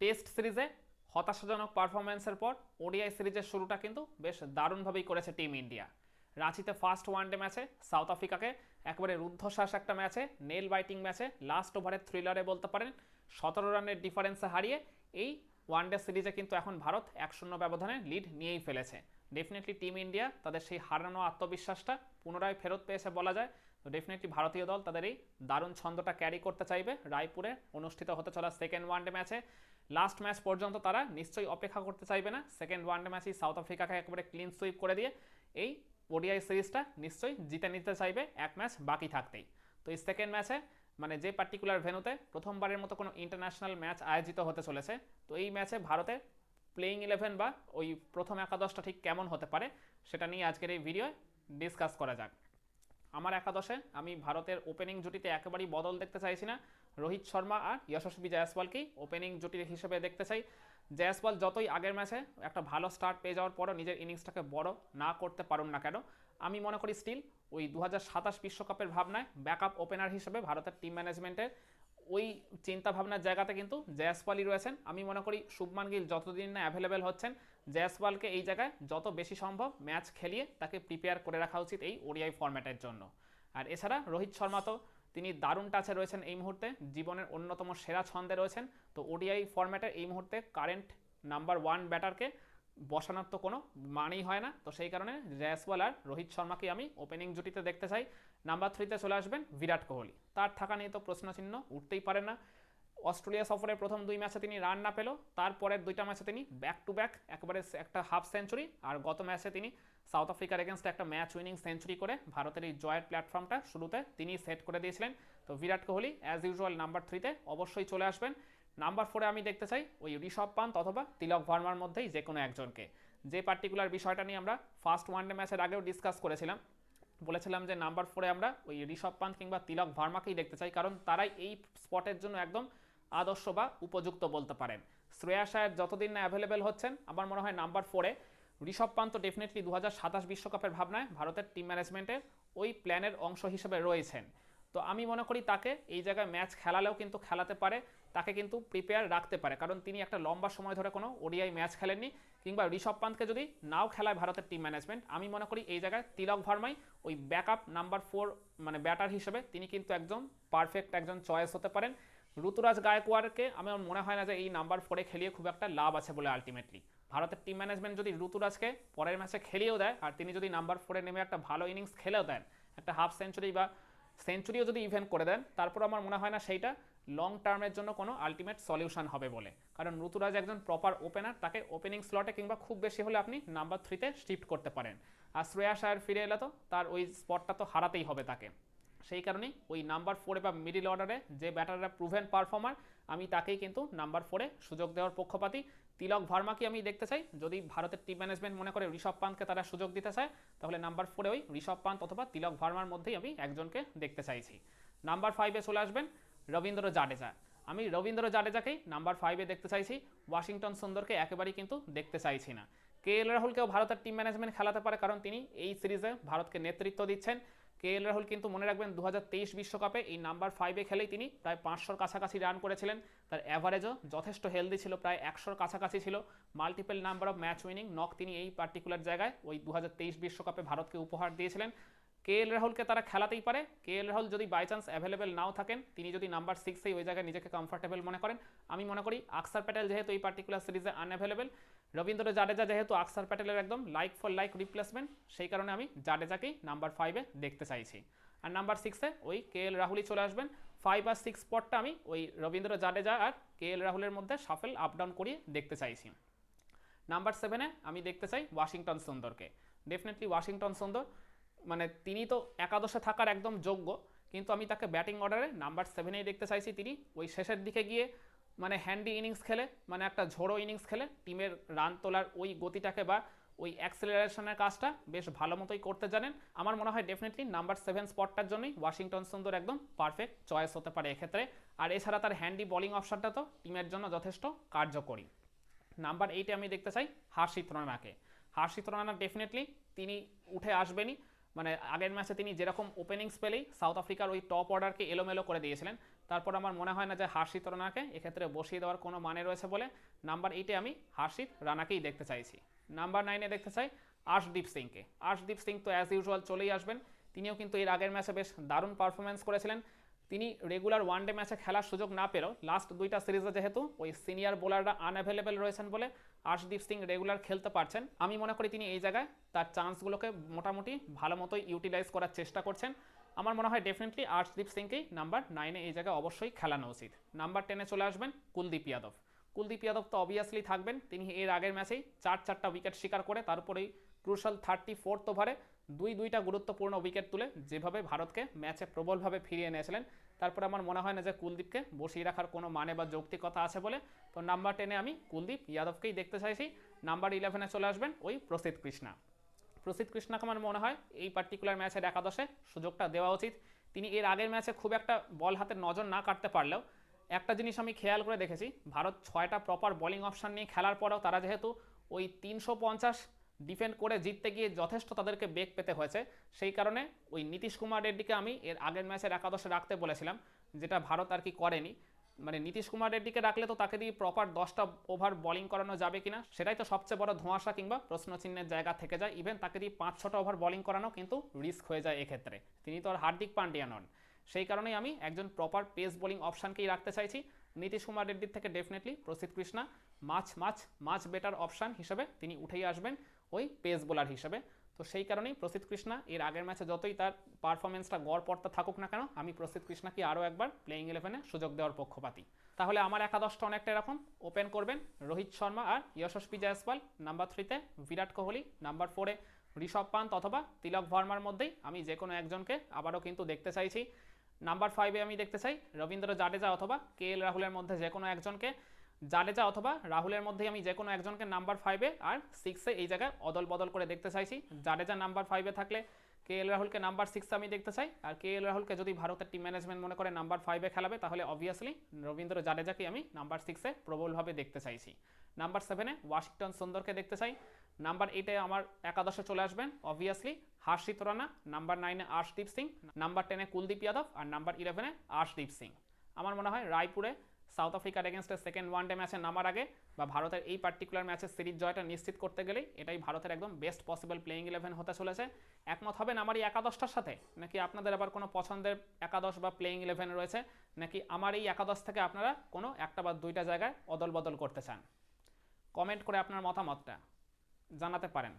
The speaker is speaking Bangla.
টেস্ট সিরিজে হতাশাজনক পারফরমেন্সের পর ওডিআই সিরিজের শুরুটা কিন্তু বেশ দারুণভাবেই করেছে টিম ইন্ডিয়া। রাঁচিতে ফার্স্ট ওয়ানডে ম্যাচে সাউথ আফ্রিকাকে একবারে রুদ্ধশ্বাস একটা ম্যাচে নেল বাইটিং ম্যাচে লাস্ট ওভারের থ্রিলারে বলতে পারেন, সতেরো রানের ডিফারেন্সে হারিয়ে এই ওয়ানডে সিরিজে কিন্তু এখন ভারত এক শূন্য ব্যবধানে লিড নিয়েই ফেলেছে। ডেফিনেটলি টিম ইন্ডিয়া তাদের সেই হারানো আত্মবিশ্বাসটা পুনরায় ফেরত পেয়েছে বলা যায়। তো ডেফিনেটলি ভারতীয় দল তাদের এই দারুণ ছন্দটা ক্যারি করতে চাইবে। রায়পুরে অনুষ্ঠিত হতে চলা সেকেন্ড ওয়ানডে ম্যাচে লাস্ট ম্যাচ পর্যন্ত তারা নিশ্চয়ই অপেক্ষা করতে চাইবে না। সেকেন্ড ওয়ানডে ম্যাচেই সাউথ আফ্রিকাকে একেবারে ক্লিন সুইপ করে দিয়ে এই ওডিআই সিরিজটা নিশ্চয়ই জিতে নিতে চাইবে। এক ম্যাচ বাকি থাকতেই। তো এই সেকেন্ড ম্যাচে মানে যে পার্টিকুলার ভেনুতে প্রথমবারের মতো কোনো ইন্টারন্যাশনাল ম্যাচ আয়োজিত হতে চলেছে, তো এই ম্যাচে ভারতের প্লেইং ইলেভেন বা ওই প্রথম একাদশটা ঠিক কেমন হতে পারে, সেটা নিয়ে আজকের এই ভিডিও ডিসকাস করা যাক। আমার একাদশে আমি ভারতের ওপেনিং জুটিতে একেবারেই বদল দেখতে চাইছি না। রোহিত শর্মা আর যশস্বী জয়সওয়ালকেই ওপেনিং জুটির হিসেবে দেখতে চাই। জয়সওয়াল যতই আগের ম্যাচে একটা ভালো স্টার্ট পেয়ে যাওয়ার পরও নিজের ইনিংসটাকে বড় না করতে পারুন না কেন, আমি মনে করি স্টিল ওই দু বিশ্বকাপের ভাবনায় ব্যাকআপ ওপেনার হিসেবে ভারতের টিম ম্যানেজমেন্টের ওই চিন্তা ভাবনার জায়গাতে কিন্তু জয়সওয়ালই রয়েছেন। আমি মনে করি শুভমান গিল যতদিন না অ্যাভেলেবেল হচ্ছেন, জয়সওয়ালকে এই জায়গায় যত বেশি সম্ভব ম্যাচ খেলিয়ে তাকে প্রিপেয়ার করে রাখা উচিত এই ওডিআই ফরম্যাটের জন্য। আর এছাড়া রোহিত শর্মা তো তিনি দারুণ টাচে রয়েছেন এই মুহূর্তে, জীবনের অন্যতম সেরা ছন্দে রয়েছেন। তো ওডিআই ফরম্যাটের এই মুহূর্তে কারেন্ট নাম্বার ওয়ান ব্যাটারকে বসানোর তো কোনো মানেই হয় না। তো সেই কারণে জয়সওয়াল আর রোহিত শর্মাকে আমি ওপেনিং জুটিতে দেখতে চাই। নাম্বার থ্রিতে চলে আসবেন বিরাট কোহলি। তার থাকা নিয়ে তো প্রশ্নচিহ্ন উঠতেই পারে না। অস্ট্রেলিয়া সফরের প্রথম দুই ম্যাচে তিনি রান না পেলেও তারপরের দুইটা ম্যাচে তিনি ব্যাক টু ব্যাক একবারে একটা হাফ সেঞ্চুরি আর গত ম্যাচে তিনি সাউথ আফ্রিকার এগেনস্টে একটা ম্যাচ উইনিং সেঞ্চুরি করে ভারতের এই জয়ের প্ল্যাটফর্মটা শুরুতে তিনি সেট করে দিয়েছিলেন। তো Virat Kohli as usual number থ্রিতে অবশ্যই চলে আসবেন। নাম্বার ফোরে আমি দেখতে চাই ওই ঋষভ পান্ত অথবা তিলক ভার্মার মধ্যেই যে কোনো একজনকে। যে পার্টিকুলার বিষয়টা নিয়ে আমরা ফার্স্ট ওয়ানডে ম্যাচের আগেও ডিসকাস করেছিলাম বলেছিলাম যে নাম্বার ফোরে আমরা ওই ঋষভ পান্ত কিংবা তিলক ভার্মাকেই দেখতে চাই, কারণ তারাই এই স্পটের জন্য একদম আদর্শ বা উপযুক্ত বলতে পারেন। শ্রেয়া সাহেব যতদিন না অ্যাভেলেবেল হচ্ছেন, আমার মনে হয় নাম্বার ফোরে ঋষভ পান্ত ডেফিনেটলি দু বিশ্বকাপের ভাবনায় ভারতের টিম ম্যানেজমেন্টের ওই প্ল্যানের অংশ হিসেবে রয়েছেন। তো আমি মনে করি তাকে এই জায়গায় ম্যাচ খেলালেও কিন্তু খেলাতে পারে, তাকে কিন্তু প্রিপেয়ার রাখতে পারে। কারণ তিনি একটা লম্বা সময় ধরে কোনো ওডিআই ম্যাচ খেলেননি, কিংবা ঋষভ পান্তকে যদি নাও খেলায় ভারতের টিম ম্যানেজমেন্ট আমি মনে করি এই জায়গায় তিলক ভার্মাই ওই ব্যাকআপ নাম্বার ফোর মানে ব্যাটার হিসেবে তিনি কিন্তু একজন পারফেক্ট একজন চয়েস হতে পারেন। ঋতুরাজ গায়কোয়াড়কে আমার মনে হয় না যে এই নাম্বার ফোরে খেলিয়ে খুব একটা লাভ আছে বলে আলটিমেটলি ভারতের টিম ম্যানেজমেন্ট যদি ঋতুরাজকে পরের ম্যাচে খেলিয়েও দেয়, আর তিনি যদি নাম্বার ফোরে নেমে একটা ভালো ইনিংস খেলেও দেন, একটা হাফ সেঞ্চুরি বা সেঞ্চুরিও যদি ইভেন্ট করে দেন তারপর আমার মনে হয় না সেইটা লং টার্মের জন্য কোনো আলটিমেট সলিউশন হবে বলে। কারণ ঋতুরাজ একজন প্রপার ওপেনার তাকে ওপেনিং স্লটে কিংবা খুব বেশি হলে আপনি নাম্বার থ্রিতে শিফট করতে পারেন। আর শ্রেয়া শায়ার ফিরে এলে তো তার ওই স্পটটা তো হারাতেই হবে তাকে। সেই কারণেই ওই নাম্বার ফোরে বা মিডিল অর্ডারে যে ব্যাটাররা প্রুভেন পারফর্মার আমি তাকেই কিন্তু নাম্বার ফোরে সুযোগ দেওয়ার পক্ষপাতী। তিলক ভার্মাকে আমি দেখতে চাই। যদি ভারতের টিম ম্যানেজমেন্ট মনে করে ঋষভ পান্তকে তারা সুযোগ দিতে চায়, তাহলে নাম্বার ফোরে ওই ঋষভ পান্ত অথবা তিলক ভার্মার মধ্যেই আমি একজনকে দেখতে চাইছি। নাম্বার ফাইভে চলে আসবেন রবীন্দ্র জাডেজা। আমি রবীন্দ্র জাডেজাকেই নাম্বার ফাইভে দেখতে চাইছি। ওয়াশিংটন সুন্দরকে একেবারেই কিন্তু দেখতে চাইছি না। কে এল রাহুলকেও ভারতের টিম ম্যানেজমেন্ট খেলাতে পারে, কারণ তিনি এই সিরিজে ভারতকে নেতৃত্ব দিচ্ছেন। কে এল রাহুল কিন্তু মনে রাখবেন দু বিশ্বকাপে এই নাম্বার ফাইভে খেলেই তিনি প্রায় পাঁচশোর কাছাকাছি রান করেছিলেন। তার অ্যাভারেজও যথেষ্ট হেলদি ছিল, প্রায় একশোর কাছাকাছি ছিল। Multiple number of match winning knock তিনি এই পার্টিকুলার জায়গায় ওই দু বিশ্বকাপে ভারতকে উপহার দিয়েছিলেন। কে এল রাহুলকে তারা খেলাতেই পারে। কে এল রাহুল যদি বাই চান্স অ্যাভেলেবেল নাও থাকেন, তিনি যদি নাম্বার সিক্সেই ওই জায়গায় নিজেকে কমফর্টেবল মনে করেন, আমি মনে করি আকসার প্যাটেল যেহেতু এই পার্টিকুলার সিরিজে আনঅ্যাভেলেবেল রবীন্দ্র জাডেজা যেহেতু আকসার প্যাটেলের একদম লাইক ফর লাইক রিপ্লেসমেন্ট সেই কারণে আমি জাডেজাকেই নাম্বার ফাইভে দেখতে চাইছি। আর নাম্বার সিক্সে ওই কে এল রাহুলই চলে আসবেন। ফাইভ আর সিক্স স্পটটা আমি ওই রবীন্দ্র জাডেজা আর কে এল রাহুলের মধ্যে সাফেল আপ ডাউন করিয়ে দেখতে চাইছি। নাম্বার সেভেনে আমি দেখতে চাই ওয়াশিংটন সুন্দরকে। ডেফিনেটলি ওয়াশিংটন সুন্দর। মানে তিনি তো একাদশে থাকার একদম যোগ্য, কিন্তু আমি তাকে ব্যাটিং অর্ডারে নাম্বার সেভেনেই দেখতে চাইছি তিনি। ওই শেষের দিকে গিয়ে মানে হ্যান্ডি ইনিংস খেলে মানে একটা ঝোড়ো ইনিংস খেলে, টিমের রান তোলার ওই গতিটাকে বা ওই অ্যাক্সেলারেশনের কাজটা বেশ ভালো মতোই করতে জানেন। আমার মনে হয় ডেফিনেটলি নাম্বার সেভেন স্পটটার জন্যই ওয়াশিংটন সুন্দর একদম পারফেক্ট চয়েস হতে পারে এক্ষেত্রে। আর এছাড়া তার হ্যান্ডি বোলিং অপশনটা তো টিমের জন্য যথেষ্ট কার্যকরী। নাম্বার এইটে আমি দেখতে চাই হার্ষিত রানাকে হার্ষিত রানা ডেফিনেটলি তিনি উঠে আসবেনই। মানে আগের ম্যাচে তিনি যেরকম ওপেনিংস পেলেই সাউথ আফ্রিকার ওই টপ অর্ডারকে এলোমেলো করে দিয়েছিলেন। তারপর আমার মনে হয় না যে হার্ষিত রানাকে এক্ষেত্রে বসিয়ে দেওয়ার কোনো মানে রয়েছে বলে নাম্বার এইটে আমি হার্ষিত রানাকেই দেখতে চাইছি। নাম্বার নাইনে দেখতে চাই আর্শদীপ সিংকে আর্শদীপ সিং তো অ্যাজ ইউজুয়াল চলেই আসবেন। তিনিও কিন্তু এর আগের ম্যাচে বেশ দারুণ পারফরমেন্স করেছিলেন। তিনি রেগুলার ওয়ান ডে ম্যাচে খেলার সুযোগ না পেলেও লাস্ট দুইটা সিরিজে যেহেতু ওই সিনিয়র বোলাররা আনঅ্যাভেলেবেল রয়েছেন বলে আর্শদীপ সিং রেগুলার খেলতে পারছেন। আমি মনে করি তিনি এই জায়গায় তার চান্সগুলোকে মোটামুটি ভালো মতোই ইউটিলাইজ করার চেষ্টা করছেন। আমার মনে হয় ডেফিনেটলি আর্শদীপ সিংকেই নাম্বার নাইনে এই জায়গায় অবশ্যই খেলানো উচিত। নাম্বার টেনে চলে আসবেন কুলদীপ ইয়াদব কুলদীপ ইয়াদব তো অবভিয়াসলি থাকবেন। তিনি এর আগের ম্যাচেই চার চারটা উইকেট শিকার করে তারপরেই ক্রুশাল থার্টি ফোর্থ ওভারে দুই দুইটা গুরুত্বপূর্ণ উইকেট তুলে যেভাবে ভারতকে ম্যাচে প্রবলভাবে ফিরিয়ে এনেছিলেন, তারপরে আমার মনে হয় না যে কুলদীপকে বসিয়ে রাখার কোনো মানে বা যৌক্তিকতা আছে বলে। তো নাম্বার টেনে আমি কুলদীপ যাদবকেই দেখতে চাইছি। নাম্বার ইলেভেনে চলে আসবেন ওই প্রসিদ্ধ কৃষ্ণা। প্রসিদ্ধ কৃষ্ণাকে আমার মনে হয় এই পার্টিকুলার ম্যাচের একাদশে সুযোগটা দেওয়া উচিত। তিনি এর আগের ম্যাচে খুব একটা বল হাতে নজর না কাটতে পারলেও একটা জিনিস আমি খেয়াল করে দেখেছি, ভারত ছয়টা প্রপার বোলিং অপশান নিয়ে খেলার পরেও তারা যেহেতু ওই তিনশো পঞ্চাশ ডিফেন্ড করে জিততে গিয়ে যথেষ্ট তাদেরকে বেগ পেতে হয়েছে। সেই কারণে ওই নীতিশ কুমার রেড্ডিকে আমি এর আগের ম্যাচের একাদশে রাখতে বলেছিলাম, যেটা ভারত আর কি করেনি। মানে নীতিশ কুমার রেড্ডিকে রাখলে তো তাকে দিয়ে প্রপার দশটা ওভার বোলিং করানো যাবে কিনা, সেটাই তো সবচেয়ে বড় ধোঁয়াশা কিংবা প্রশ্নচিহ্নের জায়গা থেকে যায়। ইভেন তাকে দিয়ে পাঁচ ছটা ওভার বোলিং করানো কিন্তু রিস্ক হয়ে যায় এক্ষেত্রে। তিনি তো আর হার্দিক পান্ডিয়া নন। সেই কারণেই আমি একজন প্রপার পেস বোলিং অপশানকেই রাখতে চাইছি। নীতিশ কুমার রেড্ডির থেকে ডেফিনেটলি প্রসিদ্ধ কৃষ্ণা, মাছ মাছ মাছ বেটার অপশান হিসেবে তিনি উঠেই আসবেন। ওই পেস বোলার হিসেবে। তো সেই কারণেই প্রসিদ্ধ কৃষ্ণা, এর আগের ম্যাচে যতই তার পারফরমেন্সটা গড় পড়তে থাকুক না কেন, আমি প্রসিদ্ধ কৃষ্ণাকে আরও একবার প্লেইং ইলেভেনে সুযোগ দেওয়ার পক্ষপাতী। তাহলে আমার একাদশটা অনেকটা এরকম। ওপেন করবেন রোহিত শর্মা আর যশস্বী জয়সওয়াল নাম্বার থ্রিতে বিরাট কোহলি নাম্বার ফোরে ঋষভ পান্ত অথবা তিলক ভার্মার মধ্যেই আমি যে কোনো একজনকে আবারও কিন্তু দেখতে চাইছি। নাম্বার ফাইভে আমি দেখতে চাই রবীন্দ্র জাডেজা অথবা কে এল রাহুলের মধ্যে যে কোনো একজনকে। জাডেজা অথবা রাহুলের মধ্যেই আমি যে কোনো একজনকে নাম্বার ফাইভে আর সিক্সে এই জায়গায় অদল বদল করে দেখতে চাইছি। জাডেজা নাম্বার ফাইভে থাকলে কে এল রাহুলকে নাম্বার সিক্সে আমি দেখতে চাই। আর কে এল রাহুলকে যদি ভারতের টিম ম্যানেজমেন্ট মনে করে নাম্বার ফাইভে খেলাবে, তাহলে অবভিয়াসলি রবীন্দ্র জাডেজাকে আমি নাম্বার সিক্সে প্রবলভাবে দেখতে চাইছি। নাম্বার সেভেনে ওয়াশিংটন সুন্দরকে দেখতে চাই। নাম্বার এইটে আমার একাদশে চলে আসবেন অবভিয়াসলি হার্ষিত রানা। নাম্বার নাইনে আর্শদীপ সিং। নাম্বার টেনে কুলদীপ যাদব। আর নাম্বার ইলেভেনে আর্শদীপ সিং। আমার মনে হয় রায়পুরে সাউথ আফ্রিকার এগেনস্টে সেকেন্ড ওয়ান ডে ম্যাচে নামার আগে বা ভারতের এই পার্টিকুলার ম্যাচের সিরিজ জয়টা নিশ্চিত করতে গেলেই এটাই ভারতের একদম বেস্ট পসিবল প্লেইং ইলেভেন হতে চলেছে। একমত হবেন আমার এই একাদশটার সাথে? নাকি আপনাদের আবার কোনো পছন্দের একাদশ বা প্লেইং ইলেভেন রয়েছে? নাকি আমার এই একাদশ থেকে আপনারা কোনো একটা বা দুইটা জায়গায় অদল বদল করতে চান? কমেন্ট করে আপনার মতামতটা জানাতে পারেন।